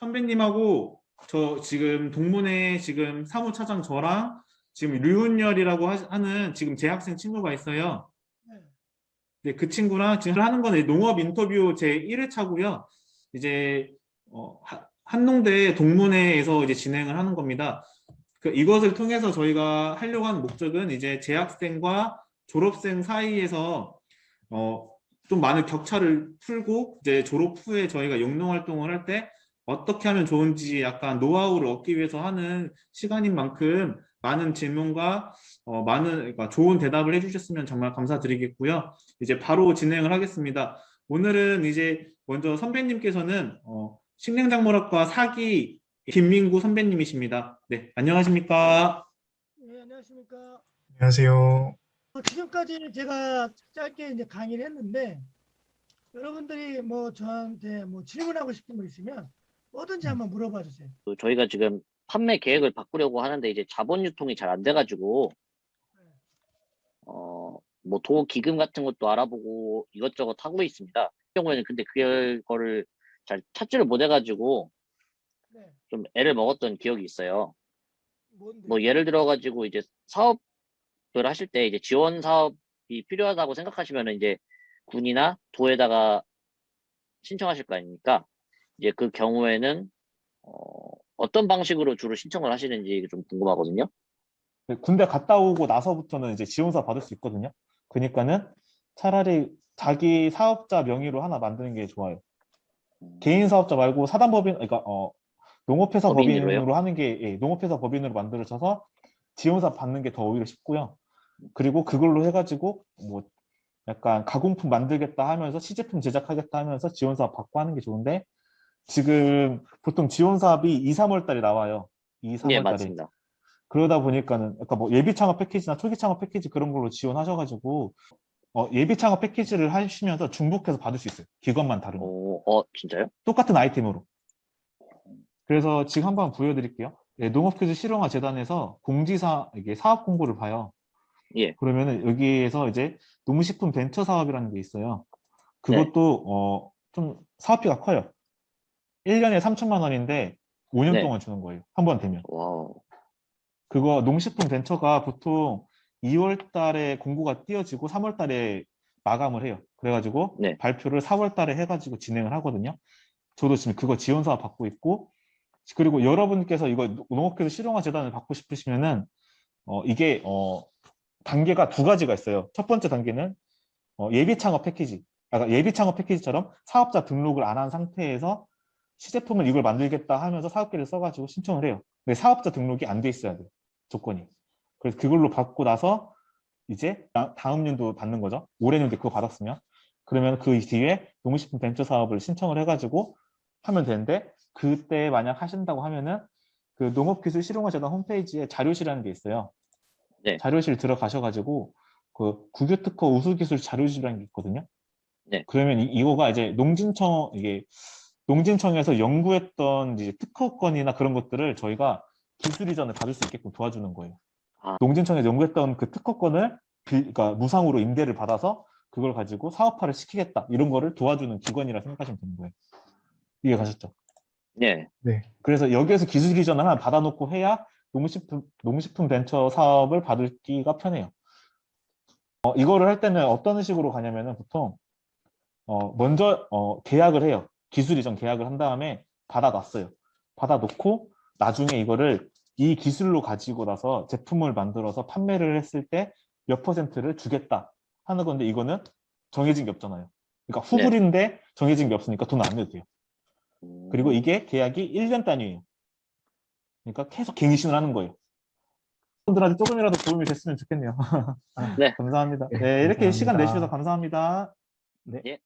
선배님하고 저 지금 동문회 지금 사무차장 저랑 지금 류은열이라고 하- 하는 지금 재학생 친구가 있어요. 네. 네, 그 친구랑 지금 하는 건 농업 인터뷰 제 1회차고요. 이제 어, 하- 한농대 동문회에서 이제 진행을 하는 겁니다. 그 이것을 통해서 저희가 하려고 하는 목적은 이제 재학생과 졸업생 사이에서 어, 좀 많은 격차를 풀고 이제 졸업 후에 저희가 영농 활동을 할 때 어떻게 하면 좋은지 약간 노하우를 얻기 위해서 하는 시간인 만큼 많은 질문과 어, 많은 그러니까 좋은 대답을 해주셨으면 정말 감사드리겠고요. 이제 바로 진행을 하겠습니다. 오늘은 이제 먼저 선배님께서는 어, 식량작물학과 사기 김민구 선배님이십니다. 네, 안녕하십니까? 네, 안녕하십니까. 안녕하세요. 어, 지금까지 제가 짧게 이제 강의를 했는데 여러분들이 뭐 저한테 뭐 질문하고 싶은 거 있으면 뭐든지 한번 물어봐 주세요. 그 저희가 지금 판매 계획을 바꾸려고 하는데 이제 자본 유통이 잘 안 돼가지고 어뭐 도 기금 같은 것도 알아보고 이것저것 하고 있습니다. 같은 경우에는 근데 그거를 잘 찾지를 못해가지고 네. 좀 애를 먹었던 기억이 있어요. 뭔데? 뭐 예를 들어가지고 이제 사업을 하실 때 이제 지원 사업이 필요하다고 생각하시면은 이제 군이나 도에다가 신청하실 거 아닙니까? 이제 그 경우에는 어, 어떤 방식으로 주로 신청을 하시는지 좀 궁금하거든요. 네, 군대 갔다 오고 나서부터는 이제 지원사 받을 수 있거든요. 그러니까는 차라리 자기 사업자 명의로 하나 만드는 게 좋아요. 음, 개인 사업자 말고 사단법인, 그러니까 어, 농업회사 법인으로요? 법인으로 하는 게 예, 농업회사 법인으로 만들어져서 지원사 받는 게 더 오히려 쉽고요. 그리고 그걸로 해가지고 뭐 약간 가공품 만들겠다 하면서 시제품 제작하겠다 하면서 지원사 받고 하는 게 좋은데 지금 보통 지원 사업이 2, 3월 달에 나와요. 2, 3월 예, 달에. 맞습니다. 그러다 보니까는 약간 뭐 예비 창업 패키지나 초기 창업 패키지 그런 걸로 지원하셔가지고 어, 예비 창업 패키지를 하시면서 중복해서 받을 수 있어요. 기관만 다른 거. 오, 어, 진짜요? 똑같은 아이템으로. 그래서 지금 한번 보여드릴게요. 예, 농업퀴즈 실용화 재단에서 공지사 이게 사업 공고를 봐요. 예. 그러면은 여기에서 이제 농식품 벤처 사업이라는 게 있어요. 그것도 어, 좀 사업비가 커요. 1년에 3천만 원인데 5년 네. 동안 주는 거예요. 한 번 되면. 와우. 그거 농식품 벤처가 보통 2월 달에 공고가 띄어지고 3월 달에 마감을 해요. 그래가지고 네. 발표를 4월 달에 해가지고 진행을 하거든요. 저도 지금 그거 지원 사업 받고 있고 그리고 여러분께서 이거 농업계도 실용화 재단을 받고 싶으시면은 어 이게 어 단계가 두 가지가 있어요. 첫 번째 단계는 어 예비 창업 패키지. 아까 예비 창업 패키지처럼 사업자 등록을 안 한 상태에서 시제품을 이걸 만들겠다 하면서 사업계를 써가지고 신청을 해요. 근데 사업자 등록이 안 돼 있어야 돼요. 조건이. 그래서 그걸로 받고 나서 이제 다- 다음 연도 받는 거죠. 올해 연도에 그거 받았으면. 그러면 그 뒤에 농식품 벤처 사업을 신청을 해가지고 하면 되는데 그때 만약 하신다고 하면은 그 농업기술 실용화 재단 홈페이지에 자료실이라는 게 있어요. 네. 자료실 들어가셔가지고 그 국유특허 우수기술 자료실이라는 게 있거든요. 네. 그러면 이, 이거가 이제 농진청 이게 농진청에서 연구했던 이제 특허권이나 그런 것들을 저희가 기술 이전을 받을 수 있게끔 도와주는 거예요. 아. 농진청에서 연구했던 그 특허권을 빌, 그러니까 무상으로 임대를 받아서 그걸 가지고 사업화를 시키겠다 이런 거를 도와주는 기관이라 생각하시면 되는 거예요. 이해 가셨죠? 예. 네. 그래서 여기에서 기술 이전을 하나 받아놓고 해야 농식품 농식품 벤처 사업을 받기가 편해요. 어, 이거를 할 때는 어떤 식으로 가냐면은 보통 어, 먼저 어, 계약을 해요. 기술 이전 계약을 한 다음에 받아놨어요. 받아놓고 나중에 이거를 이 기술로 가지고 나서 제품을 만들어서 판매를 했을 때 몇 퍼센트를 주겠다 하는 건데 이거는 정해진 게 없잖아요. 그러니까 후불인데 정해진 게 없으니까 돈 안 내도 돼요. 음, 그리고 이게 계약이 1년 단위예요. 그러니까 계속 갱신을 하는 거예요. 분들한테 조금이라도 도움이 됐으면 좋겠네요. 네. 감사합니다. 네, 네, 이렇게 시간 감사합니다. 내주셔서 감사합니다. 예.